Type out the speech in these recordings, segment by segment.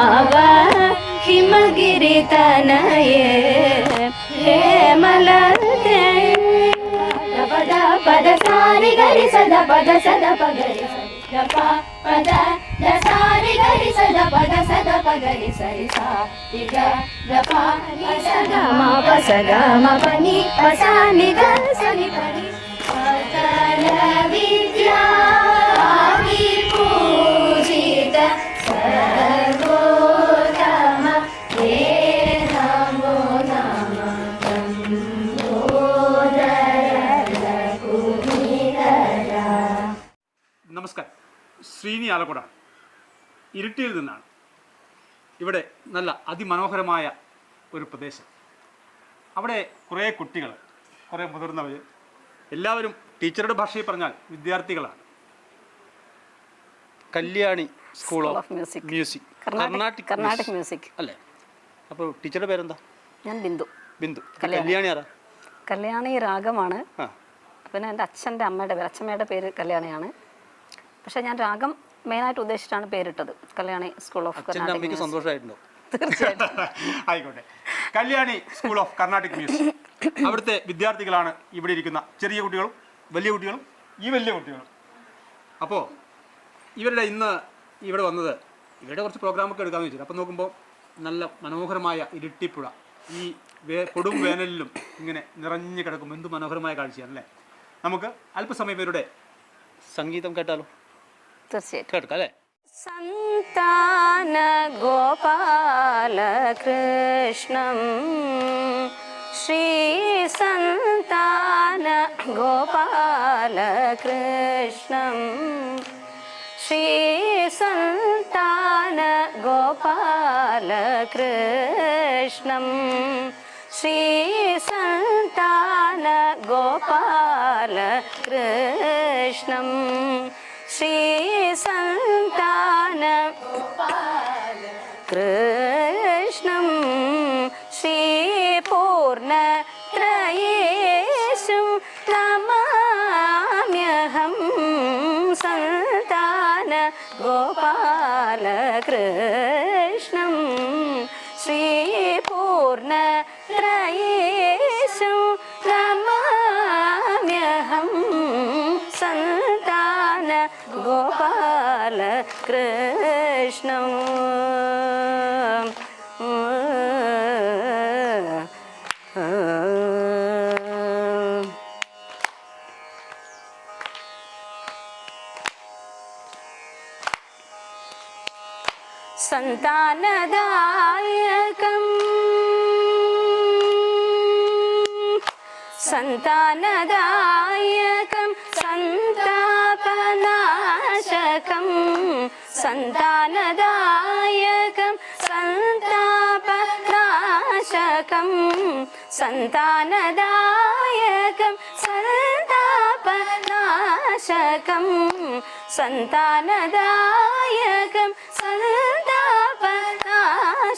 ಮವ ಹಿಮಗಿರಿ ತನಯೇ ಹೇ ಮಲತೆ ಪದ ಪದ ಸಾರಿ ಗರಿ ಸದ ಪದ ಸದ ಪಗರಿ ದ ಪ ಪದ ದ ಸಾರಿ ಗರಿ ಸದ ಪದ ಸದ ಪಗರಿ ಸರಿ ಸಾ ಗ ದ ಪ ನಿ ಸ ಗ ಮ ಪ ಸ ಗ ಮ ಪ ನಿ ಪ ಸ ನಿ ಗ ಸ ನಿ ശ്രീനി ആലക്കോടാണ്. ഇരുട്ടിയിൽ നിന്നാണ്. ഇവിടെ നല്ല അതിമനോഹരമായ ഒരു പ്രദേശം. അവിടെ കുറേ കുട്ടികൾ കുറേ മുതിർന്നവർ എല്ലാവരും ടീച്ചറുടെ ഭാഷയിൽ പറഞ്ഞാൽ വിദ്യാർത്ഥികളാണ്. Kalyani school of music music Carnatic Carnatic music അല്ലേ? അപ്പോൾ ടീച്ചറുടെ പേരെന്താ? ഞാൻ ബിന്ദു. ബിന്ദു. കല്യാണി. ആരാ? കല്യാണി രാഗമാണ്. പിന്നെ എന്റെ അച്ഛന്റെ അമ്മയുടെ പേര് അച്ഛമ്മയുടെ പേര് കല്യാണിയാണ്. പക്ഷേ ഞാൻ രാഗം മെയിനായിട്ട് ഉദ്ദേശിച്ചിട്ടാണ് പേരിട്ടത്. കല്യാണി സ്കൂൾ ഓഫ് കർണാടക സന്തോഷമായിട്ടുണ്ടോ? തീർച്ചയായിട്ടും. ആയിക്കോട്ടെ. Kalyani school of Carnatic music അവിടുത്തെ വിദ്യാർത്ഥികളാണ് ഇവിടെ ഇരിക്കുന്ന ചെറിയ കുട്ടികളും വലിയ കുട്ടികളും ഈ വലിയ കുട്ടികളും. അപ്പോൾ ഇവരുടെ ഇന്ന് ഇവിടെ വന്നത് ഇവരുടെ കുറച്ച് പ്രോഗ്രാമൊക്കെ എടുക്കാമെന്ന് വെച്ചിട്ട് അപ്പം നോക്കുമ്പോൾ നല്ല മനോഹരമായ ഇരുട്ടിപ്പുഴ. ഈ വേ കൊടും വേനലിലും ഇങ്ങനെ നിറഞ്ഞു കിടക്കും എന്ത് മനോഹരമായ കാഴ്ചയാണ് അല്ലേ നമുക്ക് അല്പസമയം ഇവരുടെ സംഗീതം കേട്ടാലോ? തീർച്ചയായിട്ടും. കേൾക്കാം അല്ലേ? സന്താന ഗോപാല കൃഷ്ണം. ശ്രീ സന്താന ഗോപാല കൃഷ്ണം. ശ്രീ സന്താന ഗോപാല കൃഷ്ണം. ശ്രീ സന്താന ഗോപാല കൃഷ്ണം. ശ്രീ കൃഷ്ണം ശ്രീപൂർണ ത്രയേശും നമാമ്യഹം സന്താന ഗോപാല കൃഷ്ണം ശ്രീപൂർണ ത്രയേഷു നമാമ്യഹം സന്താന ഗോപാല കൃഷ്ണം സന്താനദായകം. സന്താനദായകം സന്താപനാശകം. സന്താനദായകം സന്താപനാശകം. സന്താനദായകം സന്താപനാശകം. സന്താനദായകം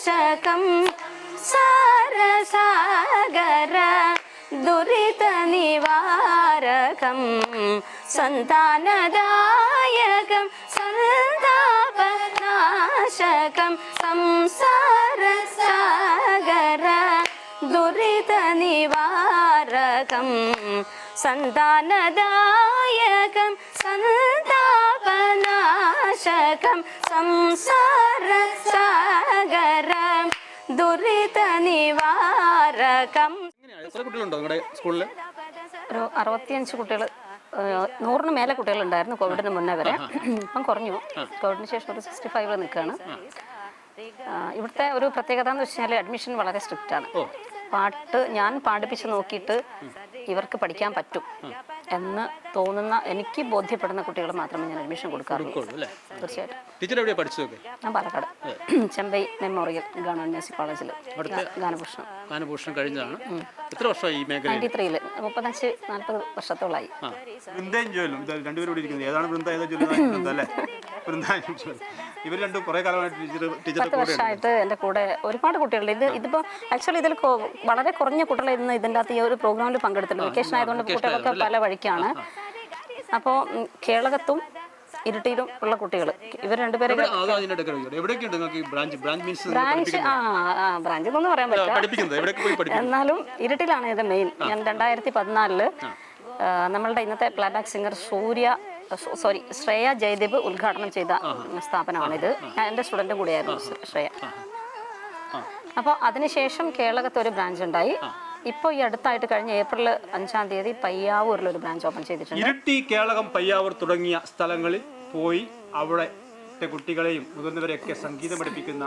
സന്താപനാശകം സാരസാഗര ദുരിതനിവാരകം സന്താനദായകം സന്താപനാശകം സംസാരസാഗര ദുരിതനിവാരകം സന്താനദായകം സന്താപനാശകം സംസാര സാഗരം ദുരിത നിവാരകം. ഒരു അറുപത്തിയഞ്ച് കുട്ടികൾ നൂറിന് മേലെ കുട്ടികളുണ്ടായിരുന്നു കോവിഡിന് മുന്നേ വരെ. ഇപ്പം കുറഞ്ഞു. കോവിഡിന് ശേഷം ഒരു സിക്സ്റ്റി ഫൈവ് നിൽക്കുകയാണ് ഇവിടുത്തെ ഒരു പ്രത്യേകത എന്ന് വെച്ചാൽ അഡ്മിഷൻ വളരെ സ്ട്രിക്റ്റ് ആണ് പാട്ട് ഞാൻ പാടിപ്പിച്ച് നോക്കിയിട്ട് ഇവർക്ക് പഠിക്കാൻ പറ്റും എന്ന് തോന്നുന്ന എനിക്ക് ബോധ്യപ്പെടുന്ന കുട്ടികൾ മാത്രമേ ഞാൻ അഡ്മിഷൻ കൊടുക്കാറുള്ളൂ. തീർച്ചയായിട്ടും. ഞാൻ Palakkad. Chembai memorial government music കോളേജിൽ ഗാനഭൂഷണം. ഗാനഭൂഷണം കഴിഞ്ഞതാണ്. എത്ര വർഷമായി ഈ നയന്റി മുപ്പത്തഞ്ച് നാൽപ്പത് വർഷത്തോളായി. രണ്ടുപേരും ഏതാണ് വൃന്ദ ഏതാ ജോലി വൃന്ദ അല്ലേ വൃന്ദ ഇവർ രണ്ടും കുറേ കാലമായിട്ട് ടീച്ചർ ടീച്ചറുടെ പത്ത് വർഷമായിട്ട് എന്റെ കൂടെ ഒരുപാട് കുട്ടികളുണ്ട്. ഇത് ഇതിപ്പോൾ ആക്ച്വലി ഇതിൽ വളരെ കുറഞ്ഞ കുട്ടികൾ ഇന്ന് ഇതിന്റെ അകത്ത് ഈ ഒരു പ്രോഗ്രാമിൽ പങ്കെടുത്തിട്ടുണ്ട്. വെക്കേഷൻ ആയതുകൊണ്ട് കുട്ടികളൊക്കെ പല വഴിക്കാണ്. അപ്പോൾ കേളകത്തും ഇരുട്ടിയിലും ഉള്ള കുട്ടികൾ ഇവർ രണ്ടുപേരും ബ്രാഞ്ച് ആ ബ്രാഞ്ച് എന്നൊന്നും പറയാൻ പറ്റില്ല. എന്നാലും ഇരുട്ടിലാണ് ഇത് മെയിൻ ഞാൻ രണ്ടായിരത്തി പതിനാലിൽ നമ്മളുടെ ഇന്നത്തെ playback singer Surya sorry Shreya Jayadev ഉദ്ഘാടനം ചെയ്ത സ്ഥാപനമാണിത്. ഞാൻ എന്റെ സ്റ്റുഡന്റും കൂടിയായിരുന്നു ശ്രേയ. അപ്പോൾ അതിനുശേഷം കേരളത്തിൽ ഒരു ബ്രാഞ്ച് ഉണ്ടായി. ഇപ്പോൾ ഈ അടുത്തായിട്ട് കഴിഞ്ഞ ഏപ്രിൽ അഞ്ചാം തീയതി പയ്യാവൂരിൽ ഒരു ബ്രാഞ്ച് ഓപ്പൺ ചെയ്തിട്ടുണ്ട്. ഇരിട്ടി കേളകം പയ്യാവൂർ തുടങ്ങിയ സ്ഥലങ്ങളിൽ പോയി അവിടെ കുട്ടികളെയും മുതിർന്നവരെയൊക്കെ സംഗീതം പഠിപ്പിക്കുന്ന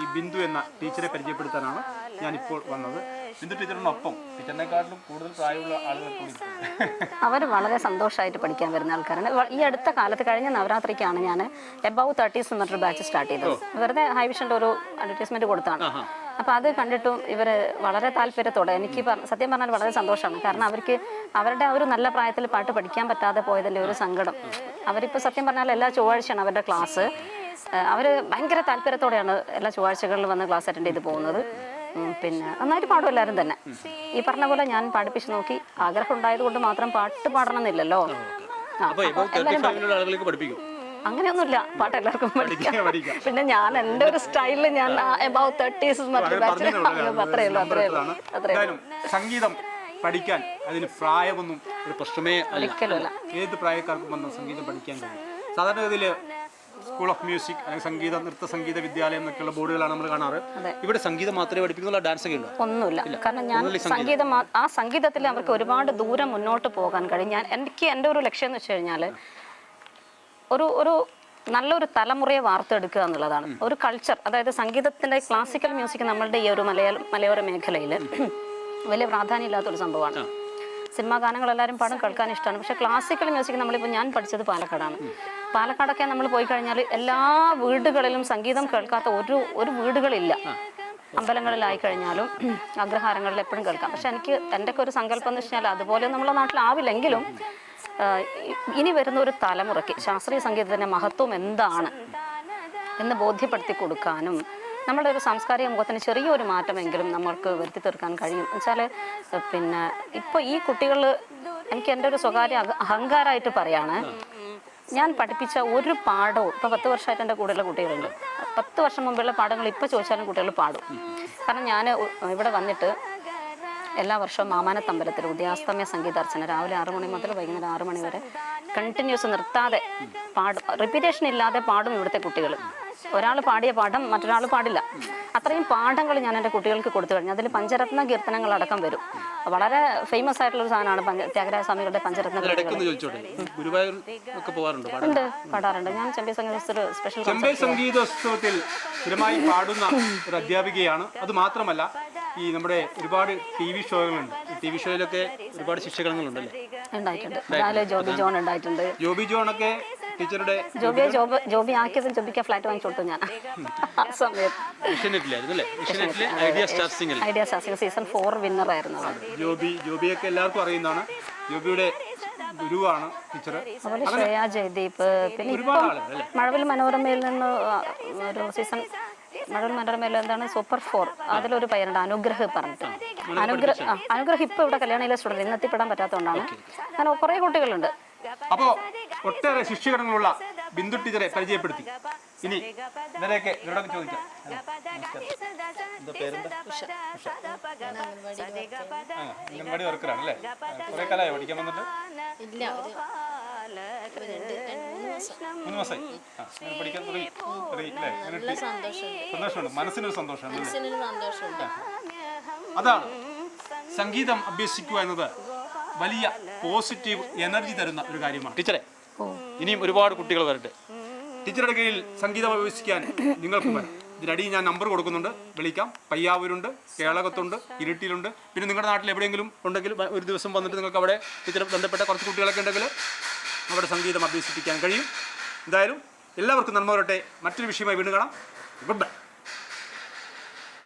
ഈ ബിന്ദു എന്ന ടീച്ചറെ പരിചയപ്പെടുത്താനാണ് ഞാനിപ്പോൾ വന്നത്. ബിന്ദു ടീച്ചറിനൊപ്പം. ടീച്ചറിനെക്കാട്ടിലും കൂടുതൽ പ്രായമുള്ള ആളുകൾ അവർ വളരെ സന്തോഷമായിട്ട് പഠിക്കാൻ വരുന്ന ആൾക്കാരാണ്. ഈ അടുത്ത കാലത്ത് കഴിഞ്ഞ നവരാത്രിക്കാണ് ഞാൻ എബവ് തേർട്ടീസ് എന്നൊരു ബാച്ച് സ്റ്റാർട്ട് ചെയ്തത്. വെറുതെ ഹൈവിഷന്റെ ഒരു അഡ്വർടൈസ്മെന്റ് കൊടുത്താണ്. അപ്പോൾ അത് കണ്ടിട്ടും ഇവർ വളരെ താല്പര്യത്തോടെ എനിക്ക് സത്യം പറഞ്ഞാൽ വളരെ സന്തോഷമാണ്. കാരണം അവർക്ക് അവരുടെ ആ ഒരു നല്ല പ്രായത്തിൽ പാട്ട് പഠിക്കാൻ പറ്റാതെ പോയതിന്റെ ഒരു സങ്കടം. അവരിപ്പോൾ സത്യം പറഞ്ഞാൽ എല്ലാ ചൊവ്വാഴ്ചയാണ് അവരുടെ ക്ലാസ്. അവർ ഭയങ്കര താല്പര്യത്തോടെയാണ് എല്ലാ ചൊവ്വാഴ്ചകളിൽ വന്ന് ക്ലാസ് അറ്റൻഡ് ചെയ്ത് പോകുന്നത്. പിന്നെ നന്നായിട്ട് പാടും എല്ലാവരും തന്നെ. ഈ പറഞ്ഞ പോലെ ഞാൻ പഠിപ്പിച്ച് നോക്കി. ആഗ്രഹം ഉണ്ടായത് കൊണ്ട് മാത്രം പാട്ട് പാടണം എന്നില്ലല്ലോ അങ്ങനെയൊന്നുമില്ല. പാട്ട് എല്ലാവർക്കും പഠിക്കാം. പിന്നെ ഞാൻ എന്റെ ഒരു സ്റ്റൈലിൽ ഞാൻ എബവ് തേർട്ടീസ് സംഗീതം പഠിക്കാൻ അതിന് പ്രായമൊന്നും ഒരു പ്രശ്നമേ അല്ല. ഏത് പ്രായക്കാർക്കും വന്ന സംഗീതം പഠിക്കാൻ കഴിയും. സാധാരണഗതിയിൽ സ്കൂൾ ഓഫ് മ്യൂസിക് അല്ലെങ്കിൽ സംഗീത നൃത്ത സംഗീത വിദ്യാലയം എന്നൊക്കെയുള്ള ബോർഡുകളാണ് നമ്മൾ കാണാറ്. ഇവിടെ സംഗീതം മാത്രമേ പഠിപ്പിക്കുന്നുള്ള ഡാൻസ് ഒക്കെ ഉണ്ടോ? ഒന്നുമില്ല. കാരണം ഞാൻ സംഗീതം. ആ സംഗീതത്തിൽ അവർക്ക് ഒരുപാട് ദൂരം മുന്നോട്ട് പോകാൻ കഴിയും. ഞാൻ എനിക്ക് എന്റെ ഒരു ലക്ഷ്യം എന്ന് വെച്ച് കഴിഞ്ഞാൽ ഒരു ഒരു നല്ലൊരു തലമുറയെ വാർത്തെടുക്കുക എന്നുള്ളതാണ്. ഒരു കൾച്ചർ അതായത് സംഗീതത്തിന്റെ ക്ലാസിക്കൽ മ്യൂസിക് നമ്മളുടെ ഈ ഒരു മലയാള മലയോര മേഖലയിൽ വലിയ പ്രാധാന്യമില്ലാത്തൊരു സംഭവമാണ്. സിനിമാ ഗാനങ്ങൾ എല്ലാവരും പാടും കേൾക്കാൻ ഇഷ്ടമാണ്. പക്ഷേ ക്ലാസിക്കൽ മ്യൂസിക് നമ്മളിപ്പോൾ ഞാൻ പഠിച്ചത് പാലക്കാടാണ്. പാലക്കാടൊക്കെ നമ്മൾ പോയി കഴിഞ്ഞാൽ എല്ലാ വീടുകളിലും സംഗീതം കേൾക്കാത്ത ഒരു ഒരു വീടുകളില്ല. അമ്പലങ്ങളിലായി കഴിഞ്ഞാലും അഗ്രഹാരങ്ങളിൽ എപ്പോഴും കേൾക്കാം. പക്ഷെ എനിക്ക് എന്റെയൊക്കെ ഒരു സങ്കല്പം എന്ന് വെച്ചാൽ അതുപോലെ നമ്മളെ നാട്ടിലാവില്ലെങ്കിലും ഇനി വരുന്ന ഒരു തലമുറയ്ക്ക് ശാസ്ത്രീയ സംഗീതത്തിന്റെ മഹത്വം എന്താണ് എന്ന് ബോധ്യപ്പെടുത്തി കൊടുക്കാനും നമ്മുടെ ഒരു സാംസ്കാരിക മുഖത്തിന് ചെറിയൊരു മാറ്റമെങ്കിലും നമ്മൾക്ക് വരുത്തി തീർക്കാൻ കഴിയും. എന്നുവെച്ചാൽ പിന്നെ ഇപ്പോൾ ഈ കുട്ടികൾ എനിക്ക് എന്റെ ഒരു സ്വകാര്യ അഹങ്കാരമായിട്ട് പറയാണ് ഞാൻ പഠിപ്പിച്ച ഒരു പാഠവും ഇപ്പോൾ പത്ത് വർഷമായിട്ട് എന്റെ കൂടെയുള്ള കുട്ടികളുണ്ട്. പത്ത് വർഷം മുമ്പുള്ള പാഠങ്ങൾ ഇപ്പോൾ ചോദിച്ചാലും കുട്ടികൾ പാടും. കാരണം ഞാൻ ഇവിടെ വന്നിട്ട് എല്ലാ വർഷവും മാമാനത്തമ്പലത്തിൽ ഉദയാസ്തമയ സംഗീതാർച്ചന രാവിലെ ആറു മണി മുതൽ വൈകുന്നേരം ആറു മണി വരെ കണ്ടിന്യൂസ് നിർത്താതെ പാടും. റിപ്പീറ്റേഷൻ ഇല്ലാതെ പാടും ഇവിടുത്തെ കുട്ടികൾ ഒരാൾ പാടിയ പാഠം മറ്റൊരാൾ പാടില്ല. അത്രയും പാഠങ്ങൾ ഞാൻ എന്റെ കുട്ടികൾക്ക് കൊടുത്തു കഴിഞ്ഞു. അതിൽ പഞ്ചരത്ന കീർത്തനങ്ങൾ അടക്കം വരും. വളരെ ഫേമസ് ആയിട്ടുള്ള ഒരു സാധനമാണ് പഞ്ച ത്യാഗരാജ സ്വാമികളുടെ പഞ്ചരത്ന ഒക്കെ ഉണ്ട് പാടാറുണ്ട്. ഞാൻ ചെമ്പൈ സംഗീതത്തിൽ സ്പെഷ്യൽ ചെമ്പൈ സംഗീതോത്സവത്തിൽ സ്ഥിരമായി പാടുന്ന ഒരു അധ്യാപികയാണ്. അത് മാത്രമല്ല ഈ നമ്മുടെ ഒരുപാട് ടി വി ഷോകളുണ്ട്. ടി വി ഷോയിലൊക്കെ ഒരുപാട് ശിക്ഷകളുണ്ടല്ലേ ഉണ്ടായിട്ടുണ്ട്. ജോബി ജോൺ ഉണ്ടായിട്ടുണ്ട്. ജോബി ജോണൊക്കെ ടീച്ചറുടെ ജോബിയെ ജോബ് ജോബി ആക്കിയതും ജോബിക്ക് ഫ്ലാറ്റ് വാങ്ങിച്ചു കൊടുത്തു ഞാൻ. ആ സമയത്ത്. Idea star സിംഗിൽ season four winner ആയിരുന്നു. ജോബി ജോബിയൊക്കെ എല്ലാവർക്കും അറിയുന്നതാണ്. ജോബിയുടെ ഗുരുവാണ് ടീച്ചർ അതുപോലെ ശ്രേയ ജയദീപ് പിന്നെ ഇപ്പം മഴവിൽ മനോരമയിൽ നിന്ന് ഒരു സീസൺ മഴവിൽ മനോരമയിൽ എന്താണ്? Super four. അതിലൊരു പയ്യനുണ്ട് അനുഗ്രഹ് പറഞ്ഞിട്ട്. അനുഗ്രഹ അനുഗ്രഹം ഇപ്പൊ ഇവിടെ കല്യാണയിലെ സ്റ്റുഡന്റ് ഇന്ന് എത്തിപ്പെടാൻ പറ്റാത്തതുകൊണ്ടാണ്. അങ്ങനെ കുറെ കുട്ടികളുണ്ട്. അപ്പോ ഒട്ടേറെ ശിക്ഷകരങ്ങളുള്ള ബിന്ദു ടീച്ചറെ പരിചയപ്പെടുത്തി. ഇനി ഇവരെയൊക്കെ ഇവരോടൊക്കെ ചോദിക്കാം. അംഗൻവാടി വർക്കറാണ് അല്ലേ? കുറെ കാലമായി പഠിക്കാൻ വന്നിട്ട്? മൂന്ന് മാസമായി. പഠിക്കാൻ തുടങ്ങി. തുടങ്ങി അല്ലേ? സന്തോഷമുണ്ട്. മനസ്സിനൊരു സന്തോഷമുണ്ട്. അതാണ്. സംഗീതം അഭ്യസിക്കുക എന്നത് വലിയ പോസിറ്റീവ് എനർജി തരുന്ന ഒരു കാര്യമാണ്. ടീച്ചറെ ഇനിയും ഒരുപാട് കുട്ടികൾ വരട്ടെ. ടീച്ചറുടെ കീഴിൽ സംഗീതം അഭ്യസിക്കാൻ നിങ്ങൾക്ക് വരാം. ഇതിനടിയിൽ ഞാൻ നമ്പർ കൊടുക്കുന്നുണ്ട്. വിളിക്കാം. പയ്യാവൂരുണ്ട് കേളകത്തുണ്ട് ഇരുട്ടിയിലുണ്ട്. പിന്നെ നിങ്ങളുടെ നാട്ടിൽ എവിടെയെങ്കിലും ഉണ്ടെങ്കിൽ ഒരു ദിവസം വന്നിട്ട് നിങ്ങൾക്ക് അവിടെ ടീച്ചർ ബന്ധപ്പെട്ട കുറച്ച് കുട്ടികളൊക്കെ ഉണ്ടെങ്കിൽ അവിടെ സംഗീതം അഭ്യസിപ്പിക്കാൻ കഴിയും. എന്തായാലും എല്ലാവർക്കും നന്മ വരട്ടെ. മറ്റൊരു വിഷയമായി വീണ്ടും കാണാം. Good bye